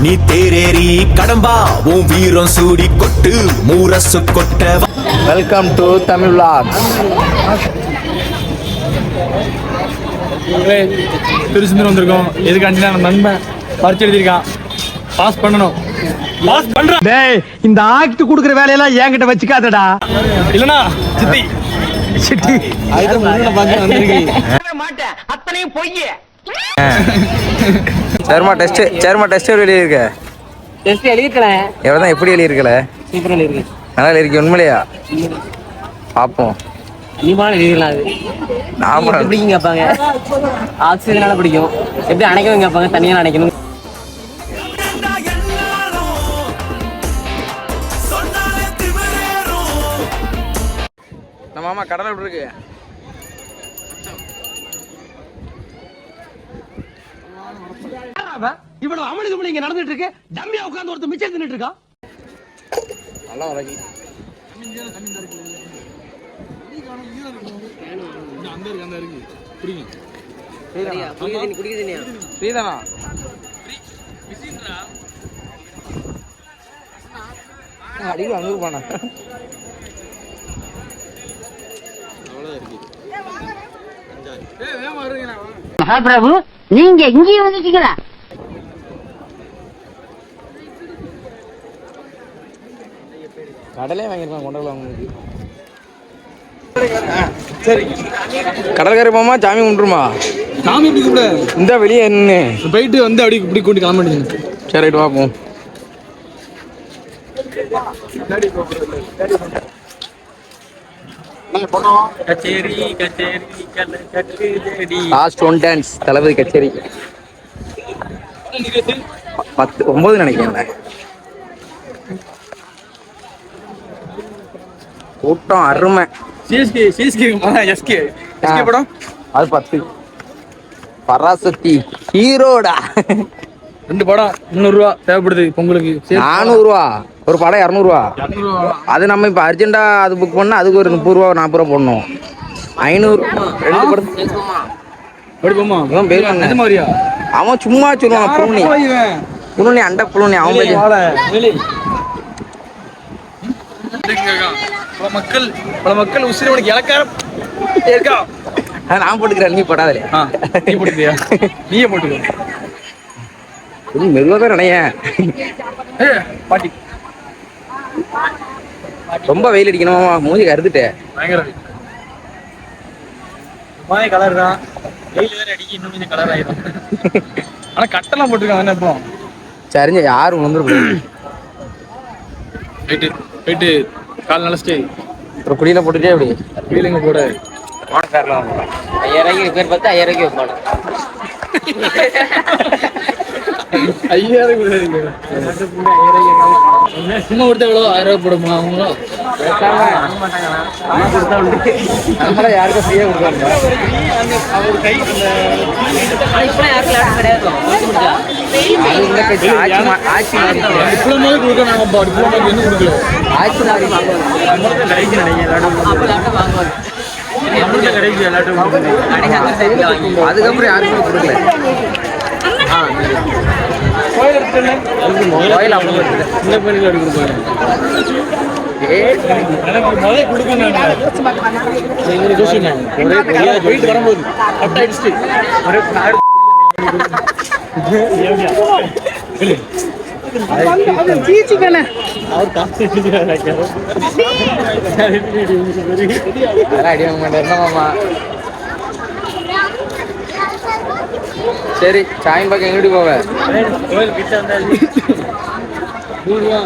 நீ தேரேறி கடம்பா உன் வீரம் சூடி கொட்டு மூரசு கொட்ட வெல்கம் டு தமிழ் மக்களே, திருச்செந்தூர் வந்திருக்கோம். எதுக்காண்டினா நம்ம நண்பன் பரிச்சு எழுதியிருக்கான். பாஸ் பண்ணணும். பாஸ் பண்றான் டேய் இந்த ஆக்ட் குடுக்குற வேலையெல்லாம் என்கிட்ட வச்சுக்காதடா. இல்லனா சித்தி. சித்தி. முன்னாடி பார்த்து வந்திருக்கு சர்மா டெஸ்ட் சர்மா டெஸ்ட் எழுதியிருக்க? டெஸ்ட் எழுதிருக்கேன் எவ்வளோ தான் எப்படி எழுதியிருக்கல? சூப்பராக எழுதிருக்கு நல்லா எழுதிருக்க உண்மையிலையா? பார்ப்போம் மாதிரி எழுதிடலாம் அது. நாம எப்படி பிடிக்கும் கேட்பாங்க ஆக்சிஜனால பிடிக்கும். எப்படி அணைக்கணும் கேட்பாங்க தனியாக அணைக்கணும். நம்ம மாமா கடலை எப்படி இருக்கு. இவ்வளவு அமளிது இங்க நடந்துட்டு இருக்கு. டம்மியா உட்கார்ந்து ஒருத்தர் மிச்சம் தின்னுட்டு இருக்கான் நல்லா அங்கே போனா. மகாபிரபு நீங்க இங்கேயே வந்துட்டீங்களா? கடலே வாங்கிருக்கான் கொண்டல அவங்களுக்கு கடற்கரை போமா சாமி கும்பிட்டுருமா? சாமி எப்படி கூட இந்த வெளியே என்ன போயிட்டு வந்து அப்படி இப்படி கூட்டி கிளம்ப சரி ரைட்டு பார்ப்போம் கச்சேரி கச்சேரி கச்சேரி லாஸ்ட் ஒன் டான்ஸ் தளபதி கச்சேரி. பத்து ஒன்பது நினைக்கிறேன். கூட்டம் அருமை. CSK CSK SK. எஸ்கே படம்? அது பத்து. பராசக்தி ஹீரோடா. ரெண்டு படம் முந்நூறுரூவா தேவைப்படுது பொங்கலுக்கு. சரி. நானூறுவா. ஒரு படம் இரநூறுவா. அது நம்ம இப்போ அர்ஜென்ட்டா அது புக் பண்ணா அதுக்கு ஒரு முப்பது ரூபா நாற்பது ரூபா போடணும். ஐநூறு. ரெண்டு படம். அவன் சும்மா சொல்லுவான் புழுனி புழுனி அண்ட புழுனி அவன் பல மக்கள் பல மக்கள் உசிரவனுக்கு இலக்காரம் இருக்கா? நான் போட்டுக்கிறேன். நீ போடாதே நீ போட்டுக்கிறியா? நீயே போட்டுக்கோ. கொஞ்சம் மெதுவாக தான் ஏய், பாட்டி. ரொம்ப வெயில் அடிக்கணுமா? மூஞ்சி கருத்துட்டேன் பயங்கர மாதிரி கலர் தான். வெயில் வேற அடிக்கி இன்னும் கொஞ்சம் கலர் ஆயிரும். ஆனா கட்டெல்லாம் போட்டிருக்காங்க என்ன இப்போ? சரிஞ்ச யாரும் வந்துடும் போயிட்டு போயிட்டு கால் நினைச்சிட்டு ஒரு குடியில போட்டுட்டே அப்படி. வீலுங்க கூட. ஐயாயிரம் பேர் பார்த்து ஐயாயிரம் வைப்பாங்க ஐயாயிரம் சும்மா கொடுத்தா எவ்வளோ ஆயிரம் ரூபாய் போடுமா அவங்களும் நம்மள யாருக்கும் இப்பெல்லாம் யாருக்கும் லேட் கிடையாது டிப்ளமோவே கொடுக்குறாங்கப்பா டிப்ளமோக்கு என்ன கொடுக்கல ஆட்சி அதுக்கப்புறம் யாருக்குமே கொடுக்கல. கோயில் அவங்க இந்த கோயில் எடுக்கிற கோயில் எனக்கு முதல்ல கொடுக்கணும் ஒரே பெரிய போயிட்டு வரும்போது ஒரே மாட்டேன். என்ன மாமா? சரி சாயம் பக்கம் எங்கிட்டு போவ? கோயில் கிட்ட வந்தாச்சு நூறுரூவா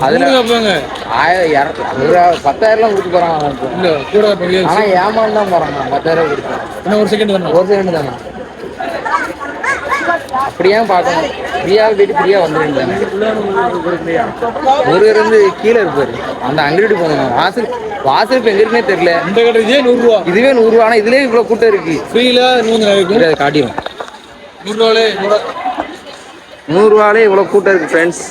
அதுல போங்க ஆயிரம் பத்தாயிரம்லாம் கொடுத்து இப்போ. இல்ல கூட ஆனா ஏமாந்து தான் போறாங்க பத்தாயிரம் கொடுத்து இன்னும் ஒரு செகண்ட் தானே? ஒரு செகண்ட் தானே? அப்படியே பார்க்கணும். ஃப்ரீயா போயிட்டு ஃப்ரீயா வந்துருந்தாங்க ஒரு இருந்து கீழே இருப்பாரு. அந்த அங்கிட்டு போகணும். வாசல் வாசல் இப்ப எங்க இருக்குன்னே தெரியல. இந்த கடை இதே நூறுரூவா. இதுவே நூறு ரூபா ஆனா இதுலயே இவ்வளவு கூட்டம் இருக்கு. ஃப்ரீல நூறு அதை காட்டிடும் நூறுரூவாலே நூறு நூறு ரூபாலே இவ்வளவு கூட்டம் இருக்கு ஃப்ரெண்ட்ஸ்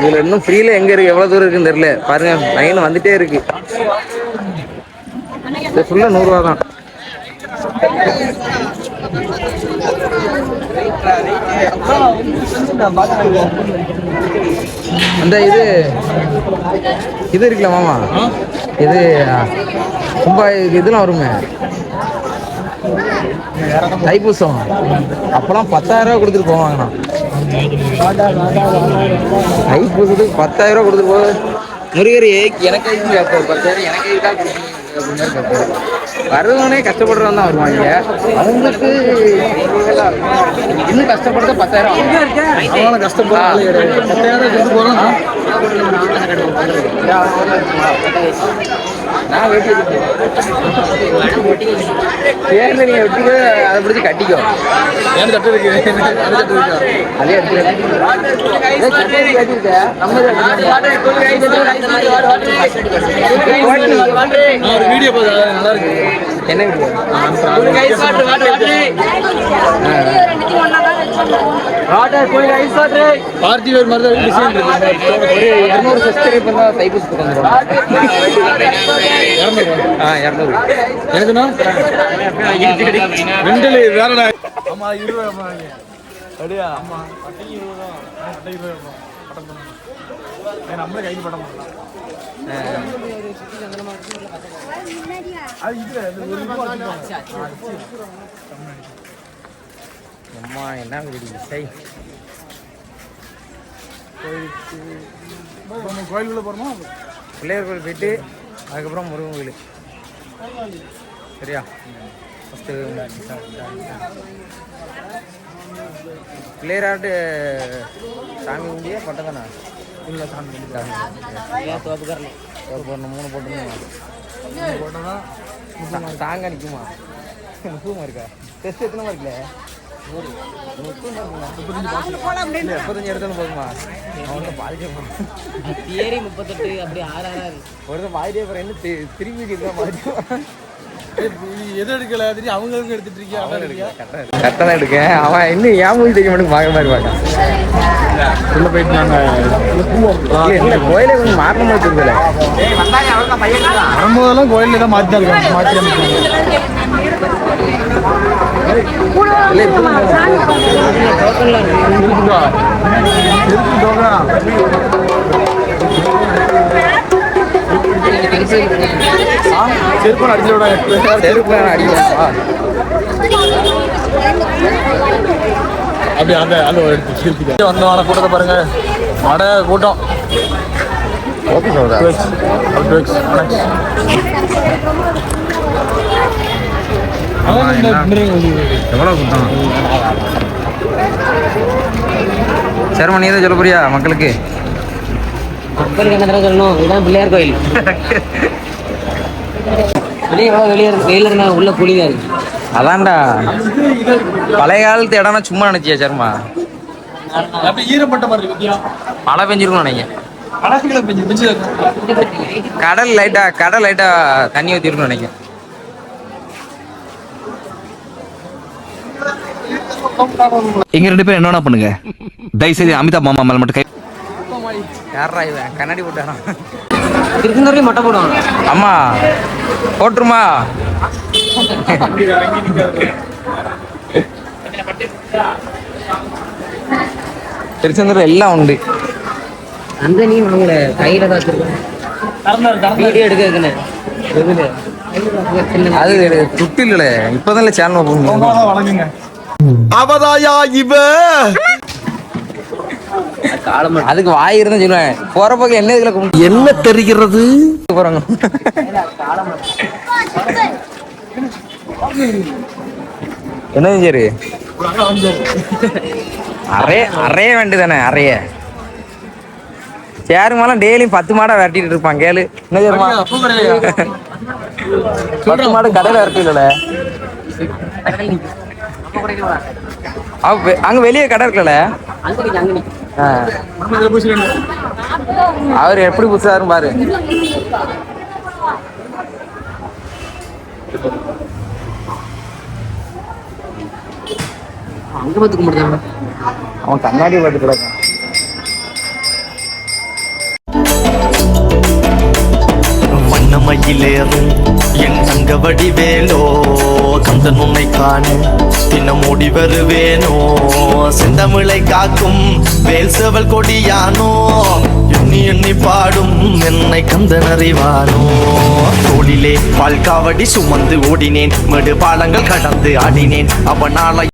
இதுல இன்னும் ஃப்ரீல எங்க இருக்கு எவ்வளவு தூரம் இருக்குன்னு தெரியல. பாருங்க லைன் வந்துட்டே இருக்கு. இது ஃபுல்லா நூறு ரூபா தான். அந்த இது இது இருக்குல்ல மாமா? இது ரொம்ப இதெல்லாம் வருமே? தைப்பூசம். அப்பெல்லாம் பத்தாயிரம் ரூபா கொடுத்துட்டு போவாங்கண்ணா. தைப்பூசத்துக்கு பத்தாயிரம் ரூபா கொடுத்துட்டு போக முருகர் எனக்கு பத்தாயிரம் எனக்கு எதுக்காக வருவனே கஷ்டப்படுறவன் தான் வருவாங்க அவங்களுக்கு இன்னும் கஷ்டப்படுறத பத்தாயிரம் ஆகும். அவங்களும் கஷ்டப்படுற ஆளு கிடையாது. பத்தாயிரம் கொண்டு போறோம் நான் வெட்டி சேர்ந்து நீங்க வெட்டிக்கோ அதை பிடிச்சி கட்டிக்கோ ஏன் தட்டு இருக்கு அது தட்டு இருக்கா அதே எடுத்து நம்ம ஒரு வீடியோ பார்த்தேன் நல்லா இருக்கு என்ன video? பார்த்திவேர் மாதிரி டிசைன் இருக்கு இரநூறு சப்ஸ்கிரைபர் தான் தைப்பூசத்துக்கு வந்துடும் இரநூறு ஆ இரநூறு. எனக்குண்ணா ரெண்டுல வேறடா ஆமா இருபது ரூபா அப்படியா ஆமா பட்டைக்கு இருபது பட்டம் பண்ணணும். நம்மளே கைக்கு பட்டம் பண்ணலாம். அம்மா என்ன சை. நம்ம கோயிலுக்குள்ள போறோமா? பிள்ளையார் கோயில் போயிட்டு அதுக்கப்புறம் முருகன் கோயில். சரியா? ஃபஸ்ட்டு பிள்ளையாராட்டு சாமி கும்பிடியா பட்டம் தானே? இல்லை சாமி தோப்புக்காரனே போடணும் மூணு போட்டுருந்தோம் போட்டோம்னா தாங்க நிற்குமா முப்பதுமா இருக்கா? டெஸ்ட் எத்தனை மார்க்ல முப்பத்தஞ்சு எடுத்தாலும் போதுமா அவன் பாதிக்க தியரி முப்பத்தெட்டு அப்படி ஆறு ஆறா இருக்கு ஒருத்தன் பாதிட்டே தி- திரும்பி இருக்கா பாதிக்கும் எது எடுக்கல? தெரியும் அவங்க அவங்க எடுத்துட்டு இருக்கியா கரெக்டாக தான் எடுக்கேன். அவன் இன்னும் ஏன் மூவி தைக்க மட்டும் பார்க்க மாதிரி பார்க்கான் உள்ள போயிட்டு நாங்க இல்லை கோயிலே கொஞ்சம் மாறின மாதிரி தெரியல வரும்போதெல்லாம் கோயில்ல தான் மாத்தி தான் இருக்காங்க. மாத்தி அமைச்சாங்க இல்லை டோக்கனா செருப்பு அடிச்சு விட செருப்பு அடிக்கலாம்ப்பா அப்படி அந்த அந்த எடுத்து செருப்பு வந்தவன கூட்டத்தை பாருங்க. வட கூட்டம். ஓகே வெக்ஸ் எவ்வளோ சரிம்மா நீ தான் சொல்ல போறியா மக்களுக்கு? மக்களுக்கு என்ன தடவை சொல்லணும்? இதுதான் பிள்ளையார் கோயில். வெளியே வெளியே வெயில் இருந்தா உள்ள குளிதா இருக்கு. அதான்டா. பழைய காலத்து இடம்னா சும்மா நினைச்சியா சர்மா? ஈரப்பட்ட மாதிரி மழை பெஞ்சிருக்கும் நினைக்கிறேன். கடல் லைட்டா கடல் லைட்டா தண்ணி ஊற்றிருக்கும் நினைக்கிறேன். எங்க ரெண்டு பேரும் என்னென்ன பண்ணுங்க? தயவுசெய்து அமிதாப் மாமா மேல மட்டும் கை யாரா இவன்? கண்ணாடி போட்டாரான் திருச்செந்தூர்லயும் மொட்டை போடுவாங்க. அம்மா போட்டுருமா? திருச்செந்தூர் எல்லாம் உண்டு. அந்த நீ வாங்கல கையில தான் வீடியோ எடுக்க அது துட்டு இல்ல இப்பதான் சேனல் அவதாயா இவ? அதுக்கு வாய் இருந்தா சொல்லுவேன். போற பக்கம் என்ன இதுல என்ன தெரிகிறது? போறாங்க. என்ன சரி? அறைய அறைய வேண்டியதானே அறைய. சேரு மேலாம் டெய்லியும் பத்து மாடை விரட்டிட்டு இருப்பான் கேளு. என்ன தெரியுமா? பத்து மாடு கடையில விரட்டில அவ வெ- அங்க வெளியே கடை இருக்கல அவர் எப்படி புதுசாரு பாரு. அங்க பார்த்து கும்பிடுறாங்க அவன் கண்ணாடி பார்த்து கிடக்கான் வண்ணமயிலேறும் என் தங்க வடிவேலோ கந்த உன்னை காண. தினம் ஓடி வருவேனோ. செந்தமிழை காக்கும் வேல் செவல் கொடியானோ. எண்ணி எண்ணி பாடும் என்னை கந்தன் அறிவானோ. தோளிலே பால்காவடி சுமந்து ஓடினேன். மெடு பாலங்கள் கடந்து ஆடினேன். அவனால